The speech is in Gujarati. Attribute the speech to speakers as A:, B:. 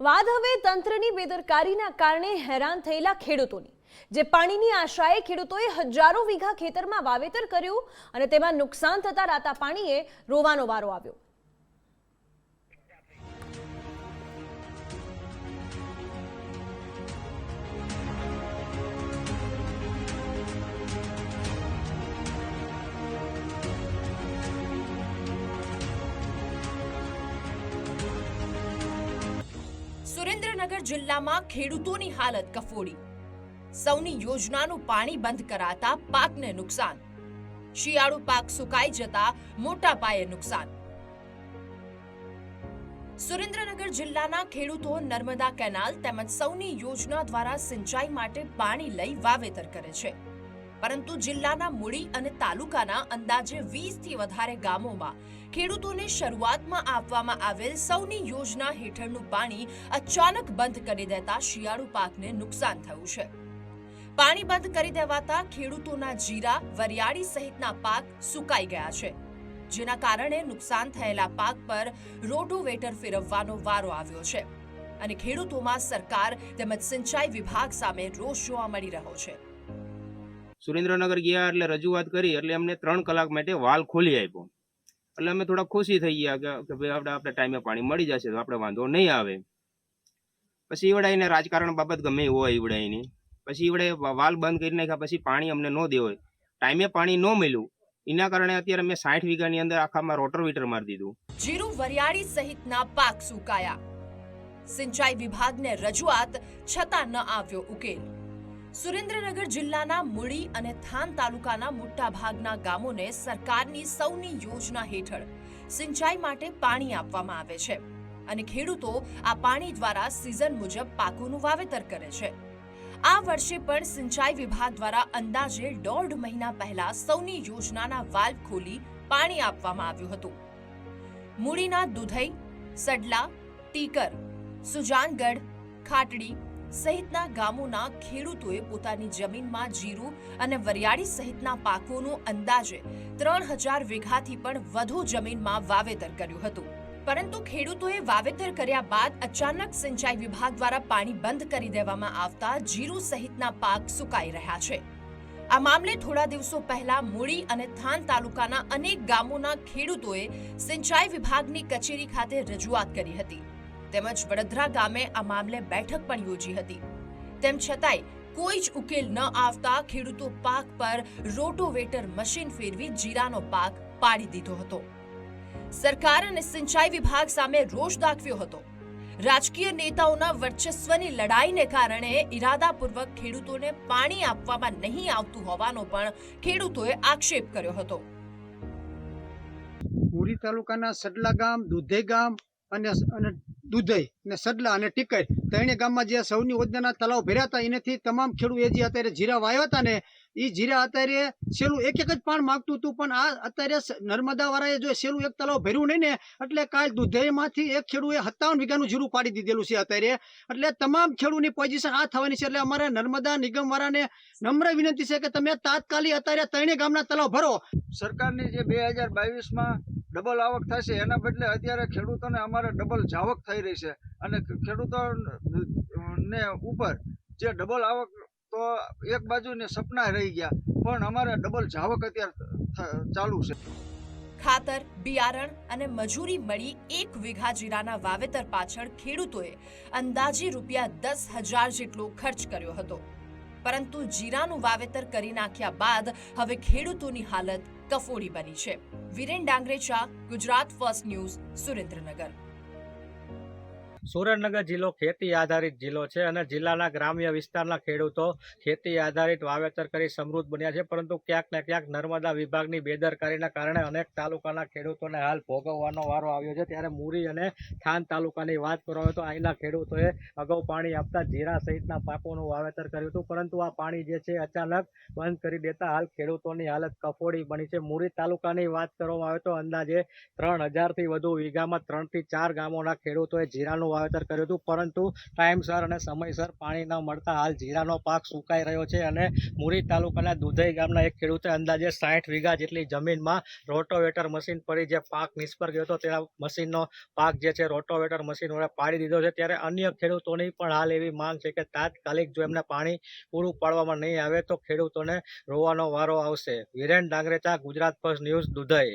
A: વાદ હવે તંત્રની બેદરકારીના કારણે હેરાન થયેલા ખેડૂતોની, જે પાણીની આશાએ ખેડૂતોએ હજારો વીઘા ખેતરમાં વાવેતર કર્યું અને તેમાં નુકસાન થતા રાતા પાણીએ રોવાનો વારો આવ્યો.
B: સુરેન્દ્રનગર જિલ્લામાં ખેડૂતોની હાલત કફોડી. સૌની યોજનાનું પાણી બંધ કરાતા પાકને નુકસાન. શિયાળુ પાક સુકાઈ જતા મોટા પાયે નુકસાન. સુરેન્દ્રનગર જિલ્લાના ખેડૂતો નર્મદા કેનાલ તેમજ સૌની યોજના દ્વારા સિંચાઈ માટે પાણી લઈ વાવેતર કરે છે. પરંતુ જિલ્લાના મૂડી અને તાલુકાના અંદાજે 20 થી વધારે ગામોમાં ખેડૂતોને શરૂઆતમાં આપવામાં આવેલ સૌની યોજના હેઠળનું પાણી અચાનક બંધ કરી દેતા શિયાળુ પાકને નુકસાન થયું છે. પાણી બંધ કરી દેવાતા ખેડૂતોના જીરા, વરિયાળી સહિતના પાક સુકાઈ ગયા છે, જેના કારણે નુકસાન થયેલા પાક પર રોટોવેટર ફેરવવાનો વારો આવ્યો છે અને ખેડૂતોમાં સરકાર તેમજ સિંચાઈ વિભાગ સામે રોષ જોવા મળી રહ્યો છે.
C: સુરેન્દ્રનગર ગયા એટલે રજૂઆત કરી એટલે અમને ત્રણ કલાક માટે વાલ ખોલી આપ્યો. એટલે અમે થોડા ખુશી થઈ ગયા કે ભાઈ આપણે આપણે ટાઈમે પાણી મળી જશે તો આપણે વાંધો નહીં આવે. પછી ઈવડાઈને રાજકારણ બાબત ગમે હોય ઈવડાઈની. પછી ઈવડે વાલ બંધ કરી નાખ્યા પછી પાણી અમને ન દેવાય. ટાઈમે પાણી ન મળ્યું. એના કારણે અત્યારે મેં સાઠ વીઘાની અંદર આખામાં રોટર વીટર મારી દીધું.
B: જીરું વરિયાળી સહિતના પાક સુકાયા. સિંચાઈ વિભાગને રજૂઆત છતાં ન આવ્યો ઉકેલ. સુરેન્દ્રનગર જિલ્લાના મૂળી અને થાન તાલુકાના મોટા ભાગના ગામોને સરકારની સૌની યોજના હેઠળ સિંચાઈ માટે પાણી આપવામાં આવે છે અને ખેડૂતો આ પાણી દ્વારા સિઝન મુજબ પાકોનું વાવેતર કરે છે. આ વર્ષે પણ સિંચાઈ વિભાગ દ્વારા અંદાજે દોઢ મહિના પહેલા સૌની યોજનાના વાલ્વ ખોલી પાણી આપવામાં આવ્યું હતું. મૂળીના દુધઈ, સડલા ટીકર સુજાનગઢ, ખાટડી સહિતના ગામોના ખેડૂતોએ પોતાની જમીનમાં જીરું અને વરિયાળી સહિતના પાકોનું અંદાજે ત્રણ હજાર વીઘાથી પણ વધુ જમીનમાં વાવેતર કર્યું હતું. પરંતુ ખેડૂતોએ વાવેતર કર્યા બાદ અચાનક સિંચાઈ વિભાગ દ્વારા પાણી બંધ કરી દેવામાં આવતા જીરું સહિતના પાક સુકાઈ રહ્યા છે. આ મામલે થોડા દિવસો પહેલા મૂળી અને થાન તાલુકાના અનેક ગામોના ખેડૂતોએ સિંચાઈ વિભાગની કચેરી ખાતે રજૂઆત કરી હતી. તેમજ વડોદરા ગામે આ મામલે બેઠક પણ યોજી હતી. તેમ છતાંય કોઈ જ ઉકેલ ન આવતા ખેડૂતો પાક પર રોટોવેટર મશીન ફેરવી જીરાનો પાક પાડી દીધો હતો. સરકાર અને સિંચાઈ વિભાગ સામે રોષ દાખવ્યો હતો. રાજકીય નેતાઓના વર્ચસ્વની લડાઈને કારણે ઈરાદાપૂર્વક ખેડૂતોને પાણી આપવામાં નહીં આવતું હોવાનો પણ ખેડૂતોએ આક્ષેપ કર્યો હતો.
D: મુરી તાલુકાના સડલા ગામ, દુધે ગામ અને દુધઈ અને સડલા અને ટીકર ત્રણે ગામમાં જે સૌની યોજનાના તલાવ ભર્યા હતા એનાથી તમામ ખેડૂત એ જે અત્યારે જીરા વાવ્યા હતા ને એ જીરા અત્યારે છેલ્લું એક એક જ પાણ માગતું હતું, પણ આ અત્યારે નર્મદાવાળાએ જો છેલ્લું એક તલાવ ભર્યું નહીં ને, એટલે કાલ દુધઈમાંથી એક ખેડૂએ સત્તાવન વીઘાનું જીરું પાડી દીધેલું છે અત્યારે. એટલે તમામ ખેડૂતની પોઝિશન આ થવાની છે, એટલે અમારે નર્મદા નિગમ વાળાને નમ્ર વિનંતી છે કે તમે તાત્કાલિક અત્યારે ત્રણે ગામના તલાવ ભરો.
E: સરકારની જે બે હજાર બાવીસમાં ડબલ આવક થશે, એના બદલે અત્યારે ખેડૂતોને અમારે ડબલ જાવક થઈ રહી છે. અને ખેડૂતો ને ઉપર જે ડબલ આવક તો એક બાજુને સપના રહી ગયા, પણ અમારે ડબલ જાવક અત્યારે ચાલુ છે.
B: ખાતર, બિયારણ અને મજૂરી મળી એક વીઘા જીરાના વાવેતર પાછળ ખેડૂતોએ અંદાજે રૂપિયા દસ હજાર જેટલો ખર્ચ કર્યો હતો. પરંતુ જીરાનું વાવેતર કરી નાખ્યા બાદ હવે ખેડૂતોની હાલત કફોડી બની છે. Viren Dangarecha, Gujarat first news Surendranagar.
F: Surendranagar જિલ્લો ખેતી આધારિત જિલ્લો છે અને જિલ્લાના ગ્રામ્ય વિસ્તારના ખેડૂતો ખેતી આધારિત વાવેતર કરી સમૃદ્ધ બન્યા છે, પરંતુ ક્યાંક ને ક્યાંક નર્મદા વિભાગની બેદરકારીના કારણે અનેક તાલુકાના ખેડૂતોને હાલ ભોગવવાનો વારો આવ્યો છે. ત્યારે મુરી અને થાન તાલુકાની વાત કરવામાં તો અહીંના ખેડૂતોએ અગાઉ પાણી આપતા જીરા સહિતના પાકોનું વાવેતર કર્યું હતું, પરંતુ આ પાણી જે છે અચાનક બંધ કરી દેતા હાલ ખેડૂતોની હાલત કફોડી બની છે. મુરી તાલુકાની વાત કરવામાં આવે તો અંદાજે ત્રણ હજારથી વધુ વીઘામાં ત્રણથી ચાર ગામોના ખેડૂતોએ જીરાનું વાવેતર કર્યું હતું. પરંતુ ટાઈમસર અને સમયસર પાણી ન મળતા હાલ જીરાનો પાક સુકાઈ રહ્યો છે અને મુરી તાલુકાના દુધઈ ગામના એક ખેડૂતે અંદાજે સાઠ વીઘા જેટલી જમીનમાં રોટોવેટર મશીન પડી જે પાક નિષ્ફળ ગયો હતો. તેના મશીનનો પાક જે છે રોટોવેટર મશીન વડે પાડી દીધો છે. ત્યારે અન્ય ખેડૂતોની પણ હાલ એવી માંગ છે કે તાત્કાલિક જો એમને પાણી પૂરું પાડવામાં નહીં આવે તો ખેડૂતોને રોવાનો વારો આવશે. Viren Dangarecha, Gujarat first news, Dudhai.